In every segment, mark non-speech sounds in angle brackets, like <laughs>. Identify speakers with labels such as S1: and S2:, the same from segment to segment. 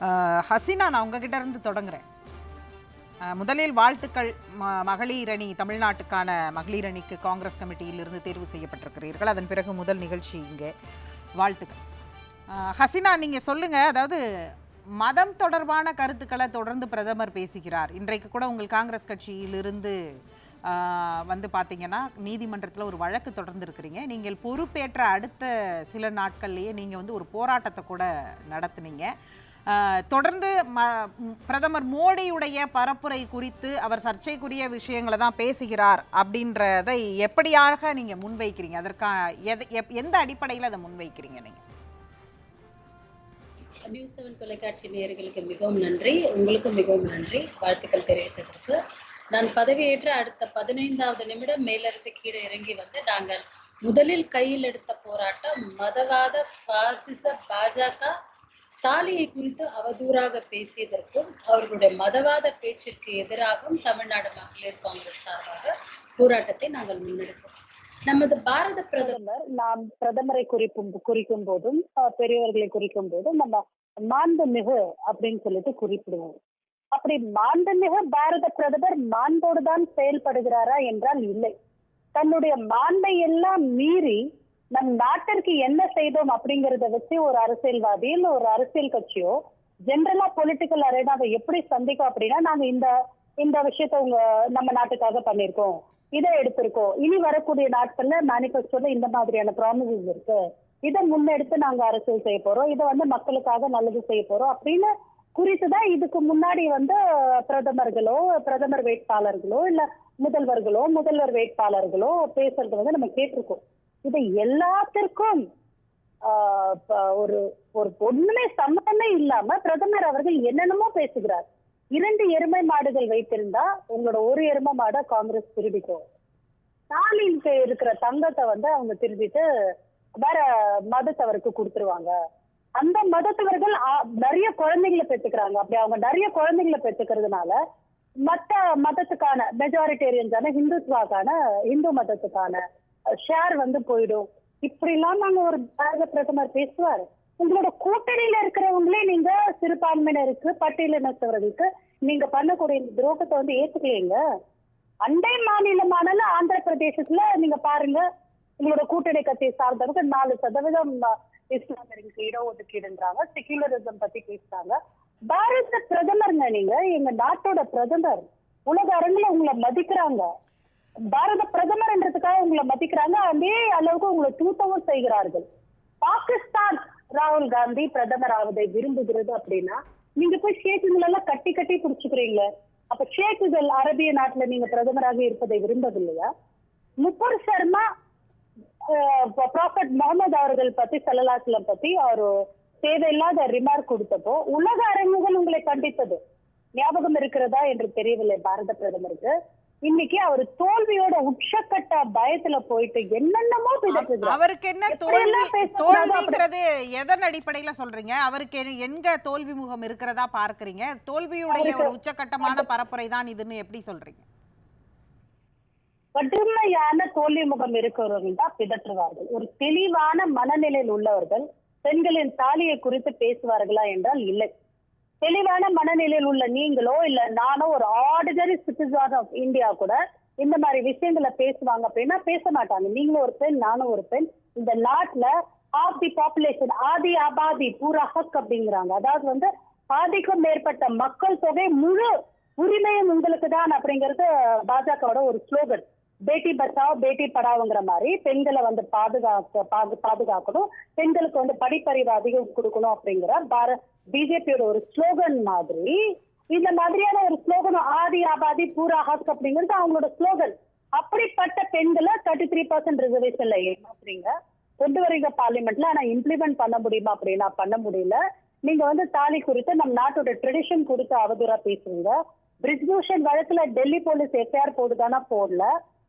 S1: ஹசினா நான் உங்ககிட்ட இருந்து தொடங்குறேன். முதலில் வாழ்த்துக்கள் ம- மகளிரணி தமிழ்நாட்டுக்கான மகளிரணிக்கு காங்கிரஸ் கமிட்டியிலிருந்து தேர்வு செய்யப்பட்டிருக்கிறீர்கள். அதன் பிறகு முதல் நிகழ்ச்சி இங்கே. வாழ்த்துக்கள். ஹசினா நீங்கள் சொல்லுங்கள் அதாவது மதம் தொடர்பான கருத்துக்களை தொடர்ந்து பிரதமர் பேசுகிறார். இன்றைக்கு கூட உங்கள் காங்கிரஸ் கட்சியிலிருந்து வந்து பார்த்தீங்கன்னா நீதிமன்றத்தில் ஒரு வழக்கு தொடர்ந்து இருக்கிறீங்க நீங்கள் பொறுப்பேற்ற அடுத்த சில நாட்கள்லேயே நீங்கள் வந்து ஒரு போராட்டத்தை கூட நடத்துனீங்க. தொடர்ந்து பிரதமர் மோடியுடைய பரப்புரை குறித்து அவர் சர்ச்சைக்குரிய விஷயங்களை தான் பேசுகிறார் அப்படின்றதை எப்படியாக நீங்கள் முன்வைக்கிறீங்க? அதற்கான எது எந்த அடிப்படையில் அதை முன்வைக்கிறீங்க நீங்கள்
S2: நியூஸ் செவன் தொலைக்காட்சி நேயர்களுக்கு மிகவும் நன்றி. உங்களுக்கும் மிகவும் நன்றி. வாழ்த்துக்கள் தெரிவித்ததற்கு. நான் பதவியேற்ற அடுத்த பதினைந்தாவது நிமிடம் மேலிருந்து கீழே இறங்கி வந்து நாங்கள் முதலில் கையில் எடுத்த போராட்டம் மதவாத பாசிச பாஜக தாலியை குறித்து அவதூறாக பேசியதற்கும் அவர்களுடைய மதவாத பேச்சிற்கு எதிராகவும் தமிழ்நாடு மகளிர் காங்கிரஸ் சார்பாக போராட்டத்தை நாங்கள் முன்னெடுத்தோம். நமது பாரத பிரதமர்
S3: நாம் பிரதமரை குறிப்பும் குறிக்கும் போதும் அஹ், பெரியவர்களை குறிக்கும் போதும் நம்ம மாண்புமிகு அப்படின்னு சொல்லிட்டு குறிப்பிடுவோம். அப்படி மாண்புமிகு பாரத பிரதமர் மாண்போடு தான் செயல்படுகிறாரா என்றால் இல்லை. தன்னுடைய மாண்பை எல்லாம் மீறி நம் நாட்டிற்கு என்ன செய்தோம் அப்படிங்கறத வச்சு ஒரு அரசியல்வாதி இல்ல ஒரு அரசியல் கட்சியோ ஜென்ரலா பொலிட்டிக்கல் அரேனாவை எப்படி சந்திக்கும் அப்படின்னா நாங்க இந்த இந்த விஷயத்த உங்க நம்ம நாட்டுக்காக பண்ணிருக்கோம் இதை எடுத்திருக்கோம். இனி வரக்கூடிய நாட்கள்ல மேனிபெஸ்டோல இந்த மாதிரியான ப்ராமிசஸ் இருக்கு. இதை முன்னெடுத்து நாங்க அரசியல் செய்ய போறோம். இதை வந்து மக்களுக்காக நல்லது செய்ய போறோம் அப்படின்னு குறித்துதான் இதுக்கு முன்னாடி வந்து பிரதமர்களோ பிரதமர் வேட்பாளர்களோ இல்ல முதல்வர்களோ முதல்வர் வேட்பாளர்களோ பேசுறது வந்து நம்ம கேட்டிருக்கோம். இது எல்லாத்திற்கும் ஆஹ் ஒரு ஒரு ஒண்ணுமே சம்மந்தமே இல்லாம பிரதமர் அவர்கள் என்னென்னமோ பேசுகிறார். இரண்டு எருமை மாடுகள் வைத்திருந்தா உங்களோட ஒரு எருமை மாடை காங்கிரஸ் திருடிக்கும். ஸ்டாலினுக்கு இருக்கிற தங்கத்தை வந்து அவங்க திருடிட்டு வேற மதத்தவருக்கு கொடுத்துருவாங்க. அந்த மதத்தவர்கள் நிறைய குழந்தைகளை பெற்றுக்கிறாங்க. அப்படி அவங்க நிறைய குழந்தைகளை பெற்றுக்கிறதுனால மத்த மதத்துக்கான மெஜாரிட்டேரியன்ஸான ஹிந்துத்வாக்கான இந்து மதத்துக்கான ஷேர் வந்து போயிடும். இப்படி எல்லாம் நாங்க ஒரு பாரத பிரதமர் பேசுவார். உங்களோட கூட்டணியில இருக்கிறவங்களே நீங்க சிறுபான்மையினருக்கு பட்டியலினத்தவர்களுக்கு நீங்க பண்ணக்கூடிய இந்த துரோகத்தை வந்து ஏத்துக்கலீங்க. அண்டை மாநிலமான ஆந்திர பிரதேசத்துல நீங்க பாருங்க உங்களோட கூட்டணி கட்சியை சார்ந்தவங்க நாலு சதவீதம் அஹ், இஸ்லாமியர்களுக்கு இடஒதுக்கீடுன்றாங்க செக்யூலரிசம் பத்தி பேசுறாங்க. பாரத பிரதமருங்க நீங்க எங்க நாட்டோட பிரதமர் உலக அரங்குல உங்களை மதிக்கிறாங்க. பாரத பிரதமர்ன்றதுக்காக உங்களை மதிக்கிறாங்க. அதே அளவுக்கு உங்களை தூத்தவும் செய்கிறார்கள். பாகிஸ்தான் ராகுல் காந்தி பிரதமர் ஆவதை விரும்புகிறது அப்படின்னா நீங்க போய் ஷேக்குகள் எல்லாம் கட்டி கட்டி புடிச்சுக்கிறீங்களே. அப்ப ஷேக்குகள் அரபிய நாட்டுல நீங்க பிரதமராக இருப்பதை விரும்பவில்லையா? முப்பர் சர்மா ப்ராஃபட் முகமது அவர்கள் பத்தி சல்லலாஸ்லம் பத்தி அவர் தேவையில்லாத ரிமார்க் கொடுத்தப்போ உலக அரங்குகள் உங்களை கண்டித்தது. ஞாபகம் இருக்கிறதா என்று தெரியவில்லை பாரத பிரதமருக்கு. இன்னைக்கு அவர் தோல்வியோட உச்சக்கட்ட பயத்துல போயிட்டு என்னென்னமோ
S1: அவருக்கு என்ன தோல்வி தோல்விங்கிறது எதன் அடிப்படையில சொல்றீங்க? அவருக்கு எங்க தோல்வி முகம் இருக்கிறதா பார்க்கறீங்க? தோல்வியுடைய ஒரு உச்சக்கட்டமான பரப்புரை தான் இதுன்னு எப்படி சொல்றீங்க?
S3: கடுமையான தோல்வி முகம் இருக்கிறவர்கள் தான் பிதற்றுவார்கள். ஒரு தெளிவான மனநிலையில் உள்ளவர்கள் பெண்களின் தாலியை குறித்து பேசுவார்களா என்றால் இல்லை. தெளிவான மனநிலையில் உள்ள நீங்களோ இல்ல நானோ ஒரு ஆர்டினரி சிட்டிசன் ஆஃப் இந்தியா கூட இந்த மாதிரி விஷயங்களை பேசுவாங்க அப்படின்னா பேச மாட்டாங்க. நீங்களும் ஒரு பெண் நானும் ஒரு பெண். இந்த நாட்டுல of the population Aadhi Abadi பூரா ஹக் அப்படிங்கிறாங்க. அதாவது வந்து ஆதிக்கும் மேற்பட்ட மக்கள் தொகை முழு உரிமையும் உங்களுக்கு தான் அப்படிங்கிறது பாஜகவோட ஒரு ஸ்லோகன் பேட்டி பச்சாவ் பேட்டி படாவுங்கிற மாதிரி பெண்களை வந்து பாதுகாக்க பாது- பாதுகாக்கணும். பெண்களுக்கு வந்து படிப்பறிவு அதிகம் கொடுக்கணும் அப்படிங்கிற பார பிஜேபியோட ஒரு ஸ்லோகன் மாதிரி. இந்த மாதிரியான ஒரு ஸ்லோகன் ஆதி ஆபாதி பூரா ஹக் அப்படிங்கிறது அவங்களோட ஸ்லோகன். அப்படிப்பட்ட பெண்களை தேர்ட்டி த்ரீ பர்சன்ட் ரிசர்வேஷன்ல ஏமாத்துறீங்க கொண்டு வரீங்க பார்லிமெண்ட்ல ஆனா இம்ப்ளிமெண்ட் பண்ண முடியுமா அப்படின்னா பண்ண முடியல. நீங்க வந்து தாலி குறித்து நம் நாட்டோட ட்ரெடிஷன் குறித்து அவதூறா பேசுறீங்க. பிரிஜ்பூஷன் வழக்குல டெல்லி போலீஸ் எஃப்ஐஆர் போடுதானா? போடல.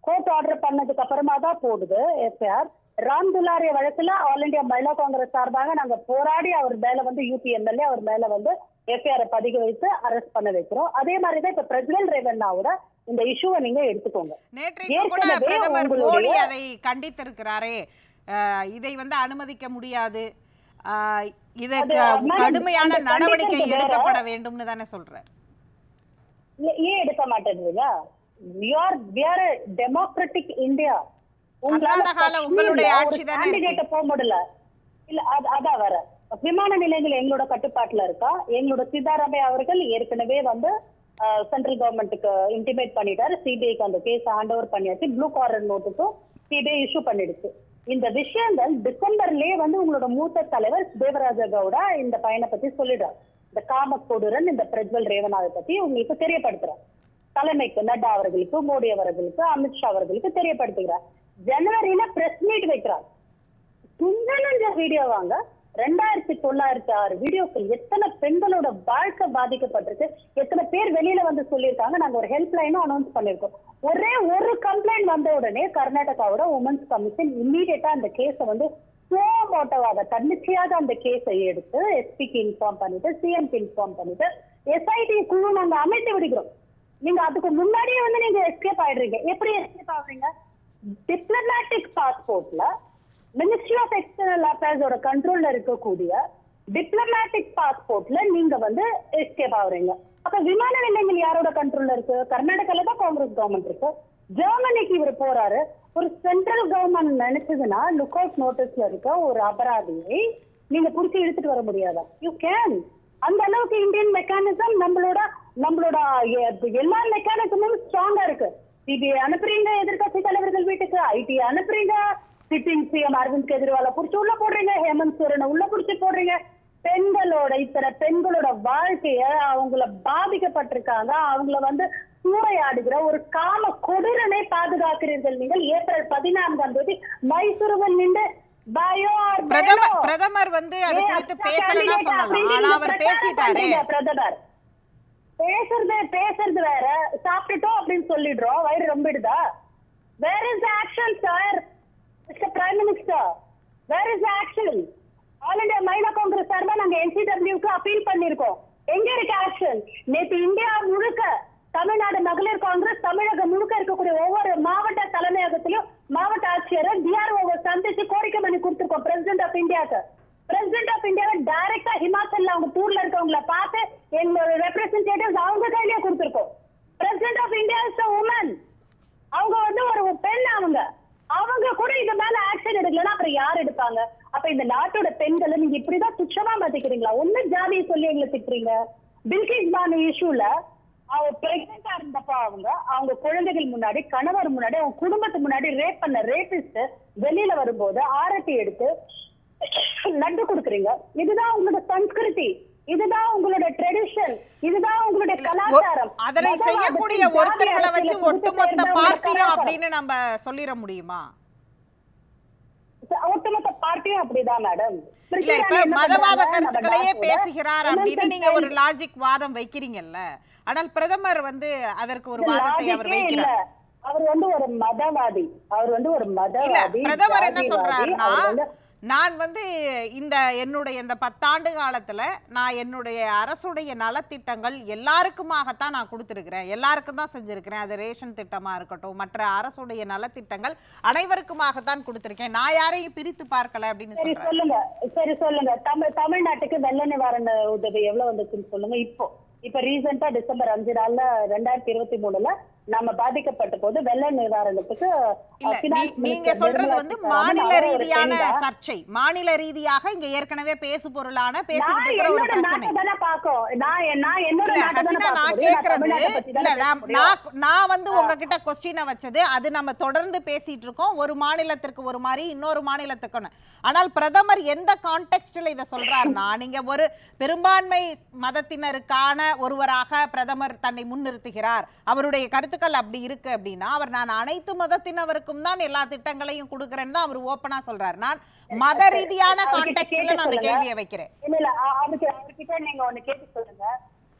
S3: கோர்ட் ஆர்டர் பண்ணதுக்கு அப்புறமா தான் போடுது எஃப்ஐஆர் ராம் துலாரிய வழக்குல ஆல் இந்தியா மகிழா காங்கிரஸ் சார்பாக நாங்க போராடி அவர் மேல வந்து யூபி எம்எல்ஏ அவர் மேல வந்து எஃப்ஐஆர் பதிக வைத்து அரெஸ்ட் பண்ண வைக்கிறோம். அதே மாதிரி தான் இப்ப பிரஜ்வல் ரேவண்ணாவோட இந்த இஷ்யூவை நீங்க எடுத்துக்கோங்க. ஏற்கனவே
S1: அதை கண்டித்திருக்கிறாரே. இதை வந்து அனுமதிக்க முடியாது.
S3: madam,
S1: கடுமையான நடவடிக்கை. எடுக்கப்பட வேண்டும்னு தானே சொல்றாரு.
S3: ஏன் எடுக்க மாட்டேன்றீங்க யூஆர் விஆர் டெமோக்ராட்டிக் இந்தியா
S1: கர்நாடகால உங்களுடைய ஆட்சி தானே
S3: போக முடியல. இல்ல அது அதான் வர விமான நிலையங்கள் எங்களோட கட்டுப்பாட்டுல இருக்கா? எங்களோட சித்தாராமையா அவர்கள் ஏற்கனவே வந்து சென்ட்ரல் கவர்மெண்ட்டுக்கு இன்டிமேட் பண்ணிட்டாரு. சிபிஐக்கு அந்த கேஸ் ஹேண்ட் ஓவர் பண்ணியாச்சு ப்ளூ கார்னர் நோட்டுக்கும் சிபிஐ இஷ்யூ பண்ணிடுச்சு. இந்த விஷயங்கள் டிசம்பர்லயே வந்து உங்களோட மூத்த தலைவர் தேவராஜ கவுடா இந்த பையனை பத்தி சொல்லிடுறார். இந்த காமக்கொடுரன் இந்த பிரஜ்வல் ரேவனாவை பத்தி உங்களுக்கு தெரியப்படுத்துறார். தலைமைக்கு நட்டா அவர்களுக்கு மோடி அவர்களுக்கு அமித்ஷா அவர்களுக்கு தெரியப்படுத்துகிறார். ஜனவரியில பிரஸ் மீட் வைக்கிறார். துஞ்சனஞ்ச வீடியோ வாங்க ரெண்டாயிரத்தி தொள்ளாயிரத்தி ஆறு வீடியோக்கள் எத்தனை பெண்களோட வாழ்க்கை பாதிக்கப்பட்டிருக்கு எத்தனை பேர் வெளியில வந்து சொல்லியிருக்காங்க நாங்க ஒரு ஹெல்ப் லைனும் அனௌன்ஸ் பண்ணிருக்கோம் ஒரே ஒரு கம்ப்ளைண்ட் வந்த உடனே கர்நாடகாவோட உமன்ஸ் கமிஷன் இம்மீடியட்டா அந்த கேஸை வந்து மோட்டோவாக தன்னிச்சையாக அந்த கேஸை எடுத்து எஸ்பிக்கு இன்ஃபார்ம் பண்ணிட்டு சிஎம்க்கு இன்ஃபார்ம் பண்ணிட்டு எஸ்ஐடி குழு நாங்க அமைத்து விடுகிறோம். நீங்க அதுக்கு முன்னாடியே வந்து நீங்க எஸ்கேப் ஆயிடுறீங்க. எப்படி எஸ்கேப் ஆகுறீங்க? டிப்ளமேட்டிக் பாஸ்போர்ட்ல மினிஸ்ட்ரி ஆஃப் எக்ஸ்டர்னல் அஃபேர்ஸோட கண்ட்ரோல்ல இருக்கக்கூடிய டிப்ளமேட்டிக் பாஸ்போர்ட்ல நீங்க வந்து எஸ்கேப் ஆகுறீங்க. அப்ப விமான நிலையங்கள் யாரோட கண்ட்ரோல்ல இருக்கு? கர்நாடகால தான் காங்கிரஸ் கவர்மெண்ட் இருக்கு. ஜெர்மனிக்கு இவர் போறாரு. ஒரு சென்ட்ரல் கவர்மெண்ட் நினைச்சதுன்னா லுக் அவுட் நோட்டீஸ்ல இருக்க ஒரு அபராதியை நீங்க புடிச்சு இழுத்துட்டு வர முடியாதா? யூ கேன் அந்த அளவுக்கு இந்தியன் மெக்கானிசம் நம்மளோட நம்மளோட எல்லா மெக்கானிசமும் ஸ்ட்ராங்கா இருக்கு. சிபிஐ அனுப்புறீங்க எதிர்க்கட்சி தலைவர்கள் வீட்டுக்கு. ஐடி அனுப்புறீங்க சிட்டிங் சிஎம் அரவிந்த் கெஜ்ரிவால புடிச்சு உள்ள போடுறீங்க ஹேமந்த் சோரனை உள்ள புடிச்சு போடுறீங்க. பெண்களோட இத்தனை பெண்களோட வாழ்க்கைய அவங்கள பாதிக்கப்பட்டிருக்காங்க. அவங்கள வந்து சூறையாடுகிற ஒரு காம கொடூரனை பாதுகாக்கிறீர்கள் நீங்கள். ஏப்ரல் பதினான்காம் தேதி மைசூருவில் நின்று
S1: பிரதமர். பிரதமர் வந்து அது குறித்து பேசலன்னா சொல்லலாம். ஆனா அவர் பேசிட்டாரே.
S3: பிரதமர். பேசுறது பேசுறது வேற. சாப்பிட்டுட்டோம் அப்படின்னு சொல்லிடுறோம். வயிறு ரொம்பிடுதா? Where is action sir mister prime minister where is action all India Mahila Congress சார்பா நாங்க என்சிடபிள்யூக்கு அப்பீல் பண்ணிருக்கோம் எங்க இருக்கு ஆக்ஷன் நேத்து இந்தியா முழுக்க தமிழ்நாடு மகளிர் காங்கிரஸ் தமிழகம் முழுக்க இருக்கக்கூடிய ஒவ்வொரு மாவட்ட தலைமையகத்திலும் மாவட்ட ஆட்சியரை டிஆர்ஓ சந்திச்சு கோரிக்கை பண்ணி கொடுத்துருக்கோம் பிரசிடென்ட் ஆஃப் இந்தியாக்கு பிரசிடென்ட் ஆஃப் இந்தியாவை டைரக்டா ஹிமாச்சல்ல அவங்க டூர்ல இருக்கவங்கள பார்த்து எங்களோட ரெப்ரசன்டேட்டிவ்ஸ் அவங்க கையிலேயே கொடுத்துருக்கோம். President of India is woman அவங்க வந்து ஒரு பெண் அவங்க. அவங்க கூட இது மேல ஆக்ஷன் எடுக்கலன்னா அப்புறம் யார் எடுப்பாங்க? அப்ப இந்த நாட்டோட பெண்களை நீங்க இப்படிதான் துச்சமா மதிக்கிறீங்களா ஒண்ணு ஜாதியை சொல்லி எங்களை திட்டுறீங்க. பில்கிஸ் பானு இஷ்யூல அவ பிரெக்னெண்டா இருந்தப்ப அவங்க அவங்க குழந்தைகள் முன்னாடி கணவர் முன்னாடி அவங்க குடும்பத்துக்கு முன்னாடி ரேப் பண்ண ரேபிஸ்ட் வெளியில வரும்போது ஆரத்தி எடுத்து லட்டு கொடுக்குறீங்க. இதுதான் உங்களோட சன்ஸ்கிருதி இதுதான் உங்களோட ட்ரெடிஷன் இதுதான் உங்களுடைய கலாச்சாரம்.
S1: அதனை செய்யக்கூடிய ஒருத்தர்களை வச்சு ஒட்டுமொத்த பார்ட்டியும். அப்படின்னு நம்ம சொல்லிட முடியுமா?
S3: ஒட்டுமொத்த பார்ட்டியும் அப்படிதான் மேடம்
S1: மதவாத கருத்துக்களையே பேசுகிறார் அப்படின்னு நீங்க ஒரு லாஜிக் வாதம் வைக்கிறீங்கல்ல? ஆனால் பிரதமர் வந்து அதற்கு ஒரு வாதத்தை அவர் வைக்கிறார்.
S3: அவர் வந்து ஒரு மதவாதி. அவர் வந்து ஒரு மதவாதி
S1: பிரதமர் என்ன. சொல்றாருன்னா நான் வந்து இந்த என்னுடைய இந்த பத்தாண்டு காலத்துல நான் என்னுடைய அரசுடைய நலத்திட்டங்கள் எல்லாருக்குமாகத்தான் நான் கொடுத்துருக்கிறேன். எல்லாருக்கும் தான் செஞ்சிருக்கிறேன். அது ரேஷன் திட்டமா இருக்கட்டும் மற்ற அரசுடைய நலத்திட்டங்கள் அனைவருக்குமாகத்தான் கொடுத்திருக்கேன். நான் யாரையும் பிரித்து பார்க்கல அப்படின்னு
S3: சரி சொல்லுங்க. சரி சொல்லுங்க. தமிழ் தமிழ்நாட்டுக்கு வெள்ள நிவாரண உதவி எவ்வளவு வந்துச்சுன்னு சொல்லுங்க. இப்போ இப்ப ரீசெண்டா டிசம்பர் அஞ்சு நாள்ல ரெண்டாயிரத்தி இருபத்தி மூணுல நம்ம பாதிக்கப்பட்ட போது வெள்ள நிவாரணத்துக்கு
S1: நீங்க சொல்றது வந்து மாநில ரீதியான. சர்ச்சை. மாநில ரீதியாக இங்க ஏற்கனவே பேசு பொருளான இருக்கிற ஒரு பிரச்சனை.
S3: நான்
S1: கேக்குறது இல்ல வந்து உங்ககிட்ட கொஸ்டினை வச்சது அது நம்ம தொடர்ந்து பேசிட்டு இருக்கோம். ஒரு மாநிலத்திற்கு ஒரு மாதிரி இன்னொரு மாநிலத்துக்குன்னு. ஆனால் பிரதமர் எந்த கான்டெக்ஸ்ட்ல இதை சொல்றாருன்னா நீங்க ஒரு பெரும்பான்மை மதத்தினருக்கான ஒருவராக பிரதமர் தன்னை முன்னிறுத்துகிறார். அவருடைய கருத்துக்கள் அப்படி இருக்கு அப்படின்னா அவர் நான் அனைத்து மதத்தினருக்கும் தான் எல்லா திட்டங்களையும் கொடுக்கிறேன்னு தான் அவர் ஓப்பனா சொல்றாரு. நான் மத ரீதியான கான்டெக்ட்ல நான் அந்த. கேள்வியை வைக்கிறேன்.
S3: இல்ல இல்ல அவருக்கு அவர்கிட்ட நீங்க ஒண்ணு கேட்டு சொல்லுங்க.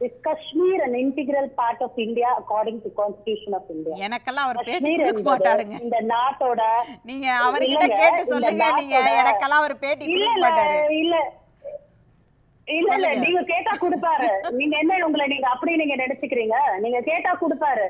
S3: Is Kashmir an integral part of India according to constitution of India.
S1: எனக்கெல்லாம் அவர் பேட்டி கொடுக்க மாட்டாருங்க.
S3: இந்த நாட்டோட
S1: நீங்க அவர்கிட்ட கேட்டு சொல்லுங்க நீங்க எனக்கெல்லாம் அவர் பேட்டி கொடுக்க மாட்டாரு.
S3: இல்ல இல்ல இல்ல. நீங்க கேட்டா கொடுப்பாரு. <laughs> நீங்க என்ன உங்களை நீங்க அப்படி நீங்க நினைச்சுக்கிறீங்க? நீங்க கேட்டா கொடுப்பாரு.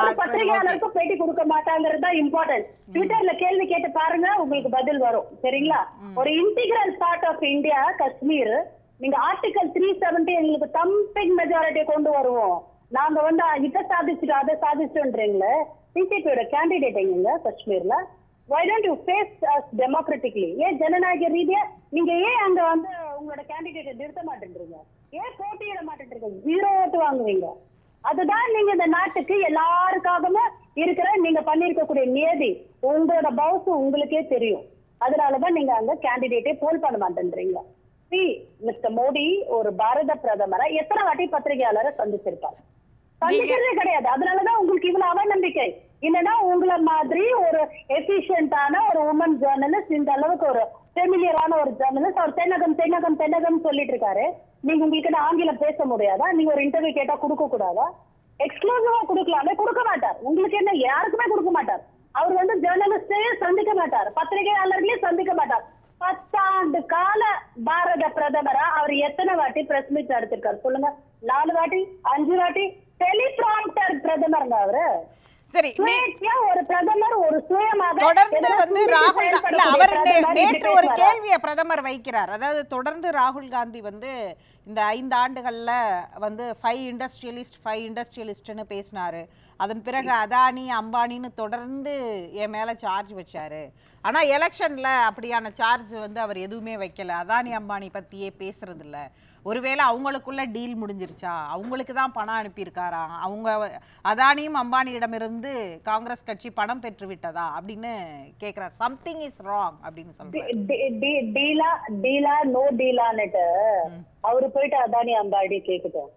S3: ஒரு பத்திரிகையாளருக்கும் பேட்டி கொடுக்க மாட்டாங்கிறது தான் இம்பார்ட்டன்ட் ட்விட்டர்ல கேள்வி கேட்டு பாருங்க உங்களுக்கு பதில் வரும். சரிங்களா? ஒரு integral part of India Kashmir நீங்க ஆர்டிகல் த்ரீ செவன்டி எங்களுக்கு தம்பிங் மெஜாரிட்டி கொண்டு வருவோம். நாங்க வந்து இதை சாதிச்சுட்டோம் அதை சாதிச்சோன்றீங்களே? பிஜேபியோட கேண்டிடேட் எங்க? காஷ்மீர்ல why don't you face us democratically ஏன் ஜனநாயக ரீதியா நீங்க ஏன் அங்க வந்து உங்களோட கேண்டிடேட்டை நிறுத்த மாட்டேன்றீங்க? ஏன் போட்டியிட மாட்டேன்றீங்க? ஜீரோ ஓட்டு வாங்குவீங்க அதுதான் நீங்க இந்த நாட்டுக்கு எல்லாருக்காகவும் இருக்கிற நீங்க பண்ணிருக்கக்கூடிய நியதி. உங்களோட பவுஸ் உங்களுக்கே தெரியும். அதனாலதான் நீங்க அங்க கேண்டிடேட்டே போல் பண்ண மாட்டேன்றீங்க. சி மிஸ்டர் மோடி ஒரு பாரத பிரதமரை எத்தனை வாட்டி பத்திரிகையாளரை சந்திச்சிருப்பாரு? சந்திக்கிறதே கிடையாது. அதனாலதான் உங்களுக்கு இவ்வளவு அவநம்பிக்கை. இல்லைன்னா உங்களை மாதிரி ஒரு எஃபிஷியன்டான ஒரு உமன் ஜேர்னலிஸ்ட் இந்த அளவுக்கு ஒரு ஃபெமிலியரான ஒரு ஜேர்னலிஸ்ட் அவர் தென்னகம் தென்னகம் தென்னகம் சொல்லிட்டு இருக்காரு. நீங்க உங்களுக்கு ஆங்கிலம் பேச முடியாதா? நீங்க ஒரு இன்டர்வியூ கேட்டா கொடுக்க கூடாதா? எக்ஸ்க்ளூசிவா கொடுக்கலாமே. கொடுக்க மாட்டார். உங்களுக்கு என்ன யாருக்குமே கொடுக்க மாட்டார். அவர் வந்து ஜேர்னலிஸ்டே சந்திக்க மாட்டார். பத்திரிகையாளர்களே சந்திக்க மாட்டார். பத்தாண்டு கால பாரத பிரதமரா அவர் எத்தனை வாட்டி பிரஸ் மீட் நடத்திருக்காரு? சொல்லுங்க நாலு வாட்டி அஞ்சு வாட்டி டெலிபிராம்டர் பிரதமர்ங்க அவரு
S1: சரி
S3: ஒரு பிரதமர் ஒரு சுயமாக
S1: தொடர்ந்து வந்து ராகுல் கா- இல்ல
S3: செயல்படக்கூடிய
S1: அவர் நேற்று ஒரு? கேள்வியை பிரதமர் வைக்கிறார் அதாவது தொடர்ந்து ராகுல் காந்தி வந்து இந்த ஐந்து ஆண்டுகள்ல வந்து ஃபைவ் இண்டஸ்ட்ரியலிஸ்ட் ஃபைவ் இண்டஸ்ட்ரியலிஸ்ட்னு பேசினாரு. அதன் பிறகு அதானி அம்பானின்னு தொடர்ந்து என் மேல சார்ஜ் வச்சாரு. ஆனா எலெக்ஷன்ல அப்படியான சார்ஜ் வந்து அவர் எதுவுமே வைக்கல. அதானி அம்பானி பத்தியே பேசுறது இல்ல ஒருவேளை அவங்களுக்குள்ள டீல் முடிஞ்சிருச்சா? அவங்களுக்கு தான் பணம் அனுப்பியிருக்காரா? அவங்க அதானியும் அம்பானியிடமிருந்து காங்கிரஸ் கட்சி பணம் பெற்று விட்டதா? அப்படின்னு கேக்குறார். சம்திங் இஸ் ராங் அப்படின்னு சொல்றாரு.
S3: அவரு போயிட்டு அதானி அம்பாடி கேக்குட்டோம்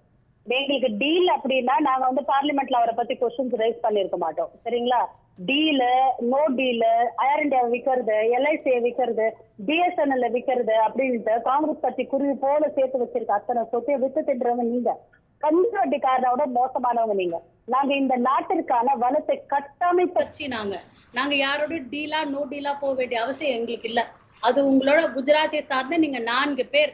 S3: எங்களுக்கு டீல் அப்படின்னா நாங்க வந்து பார்லிமெண்ட்ல அவரை பத்தி கொஸ்டின்ஸ் ரைஸ் பண்ணிருக்க மாட்டோம். சரிங்களா? Deal no deal Air India விற்கிறது எல்ஐசியை விக்கிறது பிஎஸ்என்எல்ல விற்கிறது அப்படின்ட்டு காங்கிரஸ் கட்சி குருவி போல சேர்த்து வச்சிருக்க அத்தனை சொத்தையை வித்து தின்றவங்க நீங்க. கந்துவட்டிக்காரனோட மோசமானவங்க நீங்க. நாங்க இந்த நாட்டிற்கான வளத்தை கட்டாமை
S2: கட்சி நாங்க. நாங்க யாரோட டீலா நோ டீலா போக வேண்டிய அவசியம் எங்களுக்கு இல்ல. அது உங்களோட குஜராத்தை சார்ந்த நீங்க நான்கு பேர்.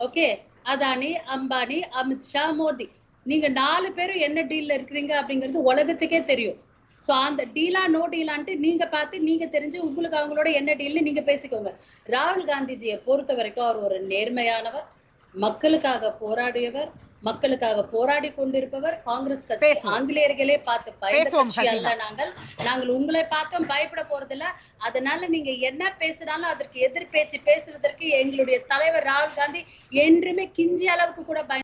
S2: ஓகே அதானி அம்பானி அமித்ஷா மோடி. நீங்க நாலு பேரும் என்ன டீல்ல இருக்கிறீங்க அப்படிங்கிறது உலகத்துக்கே தெரியும். சோ அந்த டீலா நோ டீலான்ட்டு நீங்க பார்த்து நீங்க தெரிஞ்சு உங்களுக்கு அவங்களோட என்ன டீல்னு நீங்க பேசிக்கோங்க. ராகுல் காந்திஜியை பொறுத்த வரைக்கும் அவர் ஒரு நேர்மையானவர் மக்களுக்காக போராடியவர் மக்களுக்காக போராடி கொண்டிருப்பவர் காங்கிரஸ் கட்சி. ஆங்கிலேயர்களே பார்த்து பயந்த. நாங்கள் நாங்கள் உங்களை பார்த்தும் பயப்பட போறதில்ல அதனால நீங்க என்ன பேசினாலும் அதற்கு எதிர் பேச்சு பேசுவதற்கு எங்களுடைய தலைவர் ராகுல் காந்தி என்றுமே கிஞ்சி அளவுக்கு கூட பய